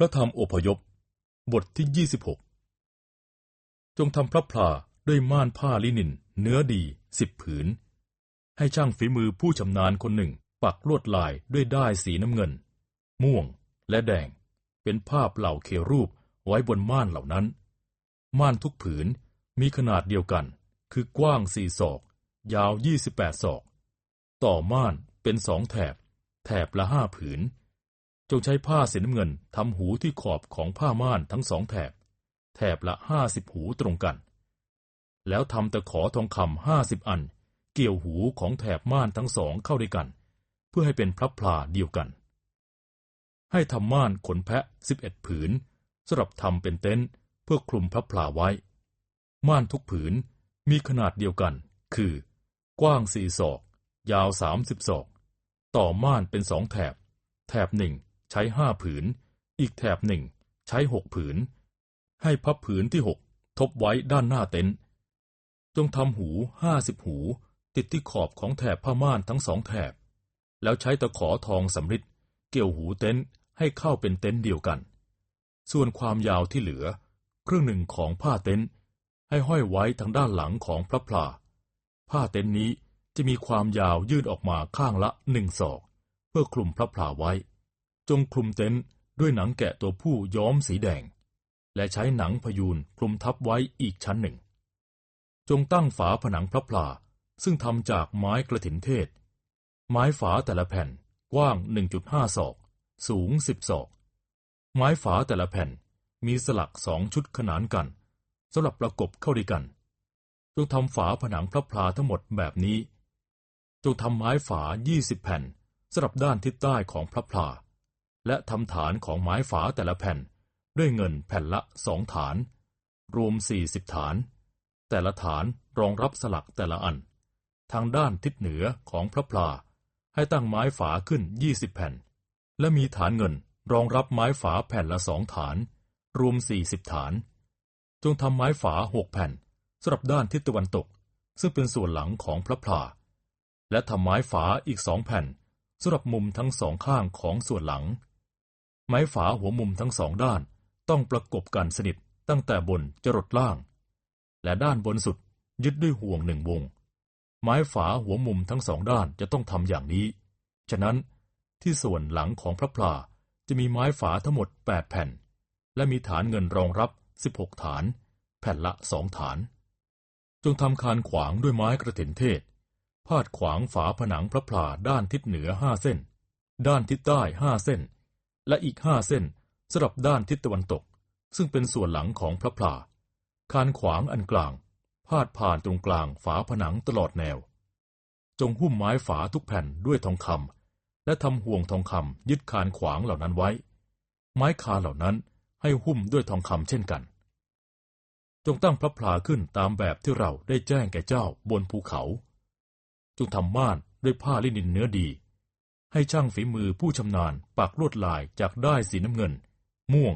พระธรรมอพยพ บทที่ 26 จงทำพระพลาด้วยม่านผ้าลินิน เนื้อดีสิบผืน ให้ช่างฝีมือผู้ชำนาญคนหนึ่ง ปักลวดลายด้วยด้ายสีน้ำเงิน ม่วงและแดง เป็นภาพเหล่าเครูปไว้บนม่านเหล่านั้น ม่านทุกผืนมีขนาดเดียวกัน คือกว้างสี่ศอก ยาวยี่สิบแปดศอก ต่อม่านเป็นสองแถบ แถบละห้าผืน จงใช้ผ้าสีน้ำเงินทำหูที่ขอบของผ้าม่านทั้งสองแถบ แถบละห้าสิบหูตรงกัน แล้วทำตะขอทองคำห้าสิบอัน เกี่ยวหูของแถบม่านทั้งสองเข้าด้วยกัน เพื่อให้เป็นพระพลาเดียวกัน ให้ทำม่านขนแพะสิบเอ็ดผืนสำหรับทำเป็นเต็นท์เพื่อคลุมพระพลาไว้ ม่านทุกผืนมีขนาดเดียวกัน คือ กว้างสี่ศอก ยาวสามสิบศอก ต่อม่านเป็นสองแถบ แถบหนึ่ง ใช้ห้าผืน อีกแถบหนึ่ง ใช้หกผืน ให้พับผืนที่หกทบไว้ด้านหน้าเต็นท์จงทำหูห้าสิบหู ติดที่ขอบของแถบผ้าม่านทั้งสองแถบ แล้วใช้ตะขอทองสำริดเกี่ยวหูเต็นท์ให้เข้าเป็นเต็นท์เดียวกัน ส่วนความยาวที่เหลือ ครึ่งหนึ่งของผ้าเต็นท์ให้ห้อยไว้ทางด้านหลังของพระพลาผ้าเต็นท์นี้จะมีความยาวยื่นออกมาข้างละหนึ่งศอก เพื่อคลุมพระพลาไว้ จงคลุมเต็นท์ด้วยหนังแกะตัวผู้ย้อมสีแดง และใช้หนังพยูนคลุมทับไว้อีกชั้นหนึ่ง จงตั้งฝาผนังพระพลาซึ่งทำจากไม้กระถินเทศ ไม้ฝาแต่ละแผ่นกว้าง 1.5 ศอก สูง 10 ศอก ไม้ฝาแต่ละแผ่นมีสลักสองชุดขนานกันสำหรับประกบเข้าด้วยกัน จงทำฝาผนังพระพลาทั้งหมดแบบนี้ จงทำไม้ฝา 20 แผ่นสำหรับด้านทิศใต้ของพระพลา และทำฐานของไม้ฝาแต่ละแผ่น ด้วยเงินแผ่นละสองฐาน รวม40ฐาน แต่ละฐานรองรับสลักแต่ละอัน ทางด้านทิศเหนือของพระพลา ให้ตั้งไม้ฝาขึ้น20แผ่น และมีฐานเงินรองรับไม้ฝาแผ่นละสองฐาน รวม40ฐาน จงทำไม้ฝาหกแผ่นสำหรับด้านทิศตะวันตก ซึ่งเป็นส่วนหลังของพระพลา และทำไม้ฝาอีกสองแผ่นสำหรับมุมทั้งสองข้างของส่วนหลัง ไม้ฝาหัวมุมทั้งสองด้านต้องประกบกันสนิทตั้งแต่บนจรดล่าง และด้านบนสุดยึดด้วยห่วงหนึ่งวง ไม้ฝาหัวมุมทั้งสองด้านจะต้องทำอย่างนี้ ฉะนั้นที่ส่วนหลังของพระพลาจะมีไม้ฝาทั้งหมด 8 แผ่น และมีฐานเงินรองรับ 16 ฐาน แผ่นละสองฐาน จงทำคานขวางด้วยไม้กระถินเทศ พาดขวางฝาผนังพระพลาด้านทิศเหนือห้าเส้น ด้านทิศใต้ห้าเส้น และอีกห้าเส้นสำหรับด้านทิศตะวันตก ซึ่งเป็นส่วนหลังของพระพลาคานขวางอันกลาง พาดผ่านตรงกลางฝาผนังตลอดแนว จงหุ้มไม้ฝาทุกแผ่นด้วยทองคำและทำห่วงทองคำยึดคานขวางเหล่านั้นไว้ ไม้คานเหล่านั้นให้หุ้มด้วยทองคำเช่นกัน จงตั้งพระพลาขึ้นตามแบบที่เราได้แจ้งแก่เจ้าบนภูเขา จงทำม่านด้วยผ้าลินินเนื้อดี ให้ช่างฝีมือผู้ชำนาญปักลวดลายจากด้ายสีน้ำเงิน ม่วง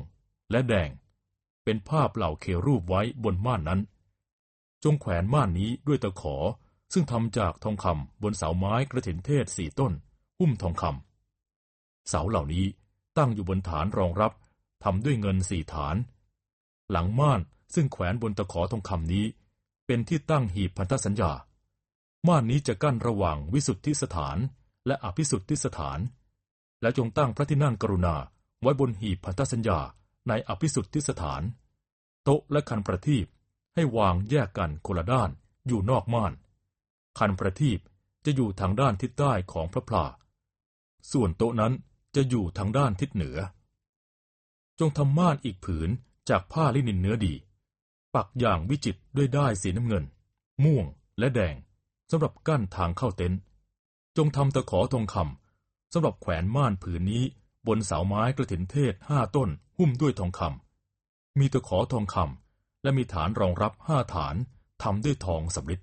และแดง เป็นภาพเหล่าเครูปไว้บนม่านนั้น จงแขวนม่านนี้ด้วยตะขอซึ่งทำจากทองคำบนเสาไม้กระถินเทศสี่ต้น หุ้มทองคำเสาเหล่านี้ตั้งอยู่บนฐานรองรับทำด้วยเงินสี่ฐาน หลังม่านซึ่งแขวนบนตะขอทองคำนี้ เป็นที่ตั้งหีบพันธสัญญา ม่านนี้จะกั้นระหว่างวิสุทธิสถาน และอภิสุทธิสถาน และจงตั้งพระที่นั่งกรุณาไว้บนหีบพันธสัญญาในอภิสุทธิสถาน โต๊ะและคันประทีปให้วางแยกกันคนละด้านอยู่นอกม่าน คันประทีปจะอยู่ทางด้านทิศใต้ของพระพลาส่วนโต๊ะนั้นจะอยู่ทางด้านทิศเหนือ จงทำม่านอีกผืนจากผ้าลินินเนื้อดี ปักอย่างวิจิตรด้วยด้ายสีน้ำเงิน ม่วงและแดงสำหรับกั้นทางเข้าเต็นท์ จงทำตะขอทองคำสำหรับแขวนม่านผืนนี้บนเสาไม้กระถินเทศห้าต้นหุ้มด้วยทองคำมีตะขอทองคำและมีฐานรองรับห้าฐานทำด้วยทองสำริด